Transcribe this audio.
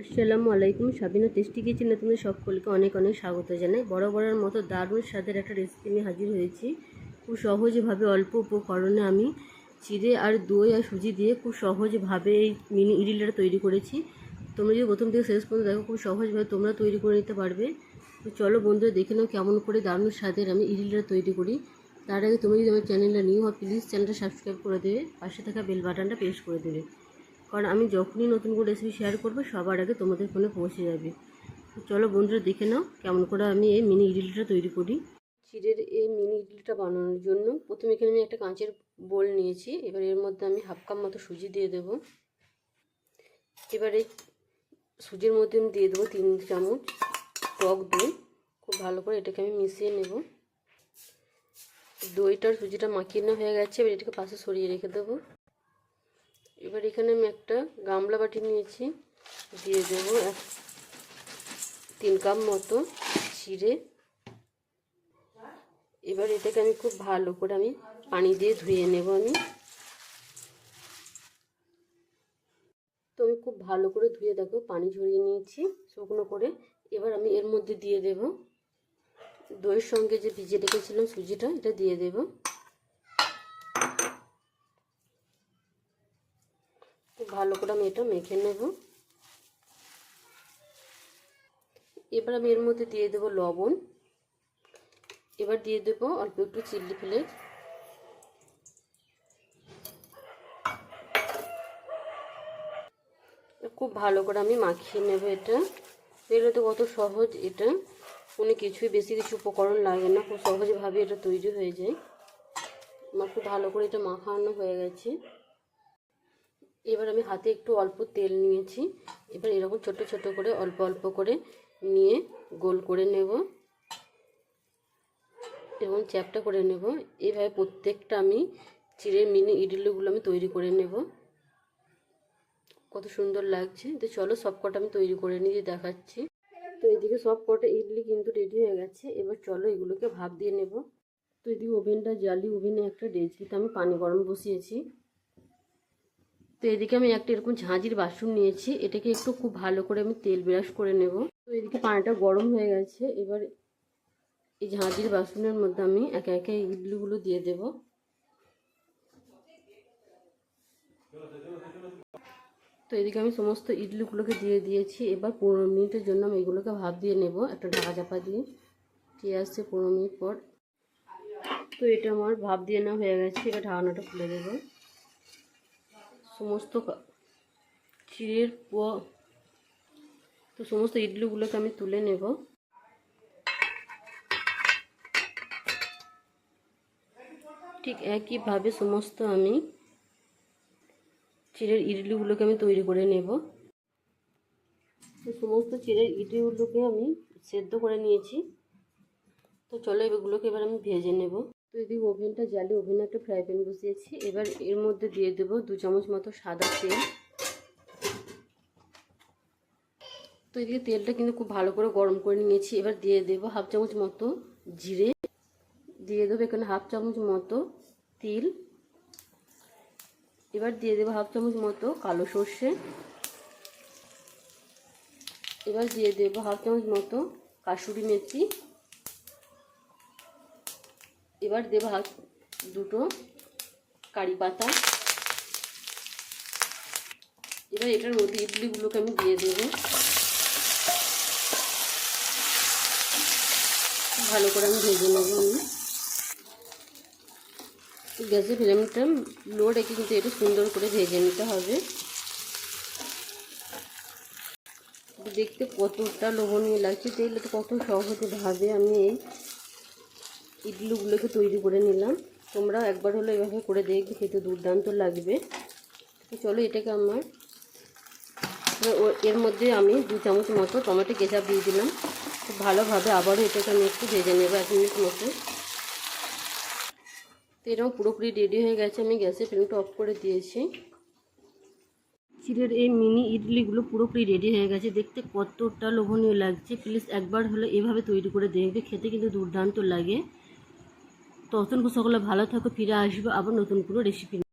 আসসালামু আলাইকুম, সাবিনা টেস্টি কিচেনে তোমাদের সকলকে অনেক অনেক স্বাগত জানাই। বড় বড়ার মতো দারুণ স্বাদের একটা রেসিপি নিয়ে হাজির হয়েছি। খুব সহজভাবে, অল্প উপকরণে আমি চিড়ে আর দই আর সুজি দিয়ে খুব সহজভাবে এই মিনি ইডলিটা তৈরি করেছি। তোমরা যদি প্রথম থেকে শেষ পর্যন্ত দেখো, খুব সহজভাবে তোমরা তৈরি করে নিতে পারবে। তো চলো বন্ধুরা, দেখে নাও কেমন করে দারুণ স্বাদের আমি ইডলিটা তৈরি করি। তার আগে তুমি যদি আমার চ্যানেলটা নিউ হও প্লিজ চ্যানেলটা সাবস্ক্রাইব করে দেবে। পাশে থাকা বেল বাটনটা প্রেস করে দেবে। কারণ আমি যখনই নতুন করে রেসিপি শেয়ার করব, সবার আগে তোমাদের ফোনে পৌঁছে যাবে। চলো বন্ধুরা দেখে নাও কেমন করে আমি এই মিনি ইডলিটা তৈরি করি। চিড়ের এই মিনি ইডলিটা বানানোর জন্য প্রথমে এখানে আমি একটা কাঁচের বোল নিয়েছি, এবার এর মধ্যে আমি হাফ কাপ মতো সুজি দিয়ে দেব। এবারে সুজির মধ্যে আমি দিয়ে দেবো তিন চামচ টক দই। খুব ভালো করে এটাকে আমি মিশিয়ে নেব। দইটার সুজিটা মাখিয়ে নেওয়া হয়ে গেছে, এবার এটাকে পাশে সরিয়ে রেখে দেবো। এবার এখানে আমি একটা গামলা বাটি নিয়েছি, দিয়ে দেবো এক, তিন কাপ মতো চিড়ে। এবার এটাকে আমি খুব ভালো করে আমি পানি দিয়ে ধুয়ে নেব আমি। তো আমি খুব ভালো করে ধুয়ে দেখো পানি ঝরিয়ে নিয়েছি শুকনো করে। এবার আমি এর মধ্যে দিয়ে দেব দইয়ের সঙ্গে যে ভিজে রেখেছিলাম সুজিটা, এটা দিয়ে দেবো। খুব ভালো করে আমি এটা মেখে নেব। এবার আমি এর মধ্যে দিয়ে দেব লবণ। এবার দিয়ে দেব অল্প একটু চিল্লি ফ্লেক্স খুব ভালো করে আমি মাখিয়ে নেব এটা। এটা তো কত সহজ এটা। কোনো কিছুই বেশি কিছু উপকরণ লাগে না, খুব সহজভাবে এটা তৈরি হয়ে যায়। আমার খুব ভালো করে এটা মাখানো হয়ে গেছে। এবার আমি হাতে একটু অল্প তেল নিয়েছি। এবার এরকম ছোট ছোট করে, অল্প অল্প করে নিয়ে গোল করে নেব। এবং চ্যাপটা করে নেব। এইভাবে প্রত্যেকটা আমি চিড়ে মিনি ইডলিগুলো আমি তৈরি করে নেব। কত সুন্দর লাগছে। তো চলো সব কটা আমি তৈরি করে নিয়ে দেখাচ্ছি। তো এদিকে সব কটা ইডলি কিন্তু রেডি হয়ে গেছে। এবার চলো এগুলোকে ভাপ দিয়ে নেব। তো এদিকে ওভেনটা জ্বালি ওভেনে একটা ডেজকিতে আমি পানি গরম বসিয়েছি। তো এদিকে আমি একটা এরকম ঝাঁঝির বাসন নিয়েছি। এটাকে একটু খুব ভালো করে আমি তেল ব্রাশ করে নেব। তো এদিকে পানিটা গরম হয়ে গেছে। এবার এই ঝাঁঝির বাসনের মধ্যে আমি একে একে ইডলিগুলো দিয়ে দেব। তো এদিকে আমি সমস্ত ইডলিগুলোকে দিয়ে দিয়েছি। এবার পনেরো মিনিটের জন্য আমি এগুলোকে ভাব দিয়ে নেব। একটা ঢাকা চাপা দিয়ে। ঠিক আসছে পনেরো মিনিট পর। তো এটা আমার ভাব দিয়ে নেওয়া হয়ে গেছে। এবার ঢাকনাটা খুলে দেবো। সমস্ত চিড়ের তো সমস্ত ইডলিগুলোকে আমি তুলে নেব। ঠিক একইভাবে সমস্ত আমি চিড়ের ইডলিগুলোকে আমি তৈরি করে নেব। তো সমস্ত চিড়ের ইডলিগুলোকে আমি সেদ্ধ করে নিয়েছি। তো চলো এগুলোকে এবার আমি ভেজে নেব। তো এদিকে ওভেনটা জ্বালিয়ে ওভেনে একটা ফ্রাই প্যান বসিয়েছি। এবার এর মধ্যে দিয়ে দেবো দু চামচ মতো সাদা তেল। তো এদিকে তেলটা কিন্তু খুব ভালো করে গরম করে নিয়েছি। এবার দিয়ে দেবো হাফ চামচ মতো জিরে। দিয়ে দেবো এখানে হাফ চামচ মতো তিল। এবার দিয়ে দেবো হাফ চামচ মতো কালো সর্ষে। এবার দিয়ে দেবো হাফ চামচ মতো কাসুরি মেথি। এবার দেবো হাত দুটো কারি পাতা। এবার এটার মধ্যে ইডলিগুলোকে আমি দিয়ে দেবো। ভালো করে আমি ভেজে নেব গ্যাসের ফ্লেমটা লো রেখে কিন্তু এটা সুন্দর করে ভেজে নিতে হবে। দেখতে কতটা লোভনীয় লাগছে দেখলে তো কত সহজভাবে আমি এই ইডলিগুলোকে তৈরি করে নিলাম। তোমরা একবার হলো এভাবে করে দেখবে, খেতে দুর্দান্ত লাগবে। তো চলো এটাকে আমার এর মধ্যে আমি দু চামচ মতো টমেটো কেচাপ দিয়ে দিলাম। খুব ভালোভাবে আবারও এটাকে আমি একটু ভেজে নেব এক মিনিট মতো। তো এরকম পুরোপুরি রেডি হয়ে গেছে। আমি গ্যাসের ফ্লেমটা অফ করে দিয়েছি। চিড়ের এই মিনি ইডলিগুলো পুরোপুরি রেডি হয়ে গেছে। দেখতে কতটা লোভনীয় লাগছে। প্লিজ একবার হলো এভাবে তৈরি করে দেখবে। খেতে কিন্তু দুর্দান্ত লাগে। ততক্ষণ সকলে ভালো থাকো ফিরে আসব আবার নতুন কোনো রেসিপি